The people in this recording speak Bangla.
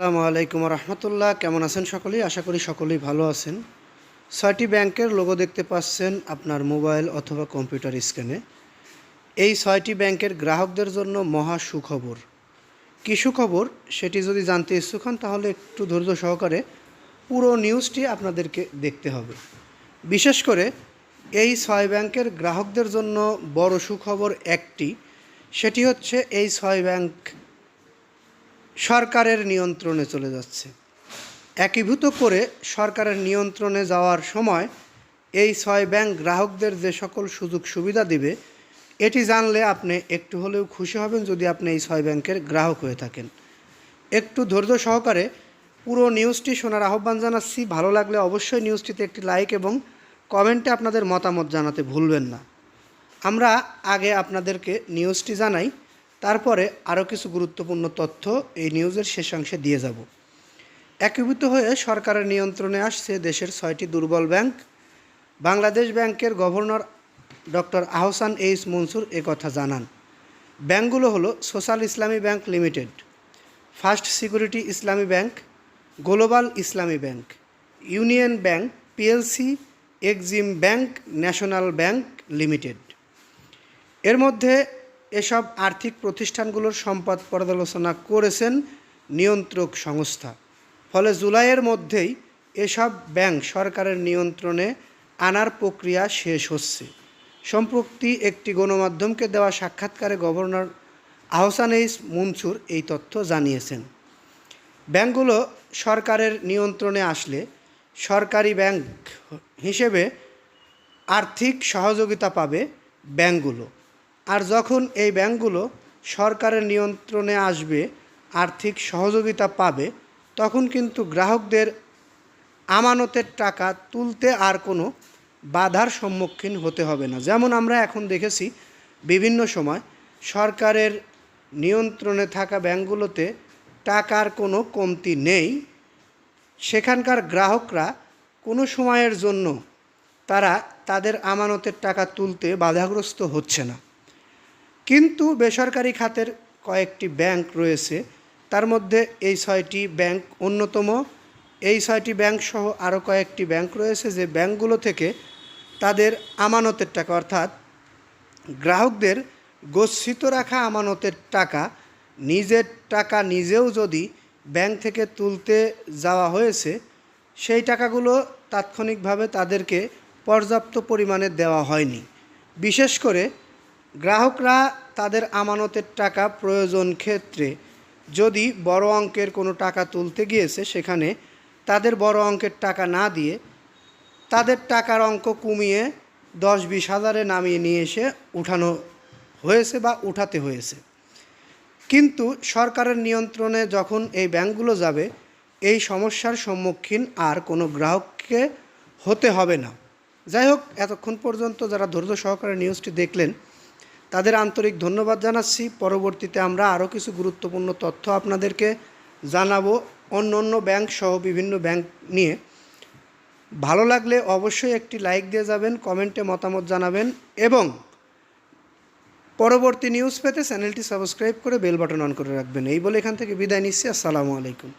আসসালামু আলাইকুম রহমতুল্লাহ। কেমন আছেন সকলেই? আশা করি সকলেই ভালো আছেন। ছয়টি ব্যাংকের লোগো দেখতে পাচ্ছেন আপনার মোবাইল অথবা কম্পিউটার স্ক্রিনে। এই ছয়টি ব্যাংকের গ্রাহকদের জন্য মহা সুখবর। কী সুখবর? সেটি যদি জানতে ইচ্ছুক হন, তাহলে একটু ধৈর্য সহকারে পুরো নিউজটি আপনাদেরকে দেখতে হবে। বিশেষ করে এই ছয় ব্যাংকের গ্রাহকদের জন্য বড় সুখবর একটি। সেটি হচ্ছে এই ছয় ব্যাংক সরকারের নিয়ন্ত্রণে চলে যাচ্ছে। একীভূত করে সরকারের নিয়ন্ত্রণে যাওয়ার সময় এই ছয় ব্যাংক গ্রাহকদের যে সকল সুযোগ সুবিধা দিবে, এটি জানলে আপনি একটু হলেও খুশি হবেন যদি আপনি এই ছয় ব্যাংকের গ্রাহক হয়ে থাকেন। একটু ধৈর্য সহকারে পুরো নিউজটি শোনার আহ্বান জানাচ্ছি। ভালো লাগলে অবশ্যই নিউজটিতে একটি লাইক এবং কমেন্টে আপনাদের মতামত জানাতে ভুলবেন না। আমরা আগে আপনাদেরকে নিউজটি জানাই। তারপরে আরও কিছু গুরুত্বপূর্ণ তথ্য এই নিউজের শেষাংশে দিয়ে যাব। একীভূত হয়ে সরকারের নিয়ন্ত্রণে আসছে দেশের ছয়টি দুর্বল ব্যাংক। বাংলাদেশ ব্যাংকের governor doctor Ahsan H Mansur কথা জানান। ব্যাংকগুলো হলো social Islami bank limited, first security Islami bank, global Islami bank, union bank, PLC, Exim bank, national bank limited. এর মধ্যে এসব আর্থিক প্রতিষ্ঠানগুলোর সম্পদ পর্যালোচনা করেছেন নিয়ন্ত্রক সংস্থা। ফলে জুলাইয়ের মধ্যেই এসব ব্যাংক সরকারের নিয়ন্ত্রণে আনার প্রক্রিয়া শেষ হচ্ছে। সম্প্রতি একটি গণমাধ্যমকে দেওয়া সাক্ষাৎকারে গভর্নর আহসান এইস মনসুর এই তথ্য জানিয়েছেন। ব্যাংকগুলো সরকারের নিয়ন্ত্রণে আসলে সরকারি ব্যাংক হিসেবে আর্থিক সহযোগিতা পাবে ব্যাংকগুলো। আর যখন এই ব্যাংকগুলো সরকারের নিয়ন্ত্রণে আসবে, আর্থিক সহযোগিতা পাবে, তখন কিন্তু গ্রাহকদের আমানতের টাকা তুলতে আর কোনো বাধার সম্মুখীন হতে হবে না। যেমন আমরা এখন দেখেছি বিভিন্ন সময় সরকারের নিয়ন্ত্রণে থাকা ব্যাংকগুলোতে টাকার কোনো কমতি নেই। সেখানকার গ্রাহকরা কোনো সময়ের জন্য তারা তাদের আমানতের টাকা তুলতে বাধাগ্রস্ত হচ্ছে না। কিন্তু বেসরকারি খাতের কয়েকটি ব্যাংক রয়েছে, তার মধ্যে এই ছয়টি ব্যাংক অন্যতম। এই ছয়টি ব্যাংক সহ আরও কয়েকটি ব্যাংক রয়েছে যে ব্যাংকগুলো থেকে তাদের আমানতের টাকা, অর্থাৎ গ্রাহকদের গচ্ছিত রাখা আমানতের টাকা নিজের টাকা নিজেও যদি ব্যাংক থেকে তুলতে যাওয়া হয়েছে, সেই টাকাগুলো তাৎক্ষণিকভাবে তাদেরকে পর্যাপ্ত পরিমাণে দেওয়া হয়নি। বিশেষ করে গ্রাহকরা তাদের আমানতের টাকা প্রয়োজন ক্ষেত্রে যদি বড় অঙ্কের কোনো টাকা তুলতে গিয়েছে সেখানে তাদের বড় অঙ্কের টাকা না দিয়ে তাদের টাকার অঙ্ক কমিয়ে দশ বিশ হাজারে নামিয়ে নিয়ে এসে উঠানো হয়েছে বা উঠাতে হয়েছে। কিন্তু সরকারের নিয়ন্ত্রণে যখন এই ব্যাংকগুলো যাবে, এই সমস্যার সম্মুখীন আর কোনো গ্রাহককে হতে হবে না। যাই হোক, এতক্ষণ পর্যন্ত যারা ধৈর্য সহকারে নিউজটি দেখলেন তাদের আন্তরিক ধন্যবাদ জানাচ্ছি। পরবর্তীতে আমরা আরও কিছু গুরুত্বপূর্ণ তথ্য আপনাদেরকে জানাব। অন্য অন্য ব্যাংক সহ বিভিন্ন ব্যাংক নিয়ে। ভালো লাগলে অবশ্যই একটি লাইক দিয়ে যাবেন, কমেন্টে মতামত জানাবেন এবং পরবর্তী নিউজ পেতে চ্যানেলটি সাবস্ক্রাইব করে বেল বাটন অন করে রাখবেন। এই বলে এখান থেকে বিদায় নিচ্ছি। আসসালামু আলাইকুম।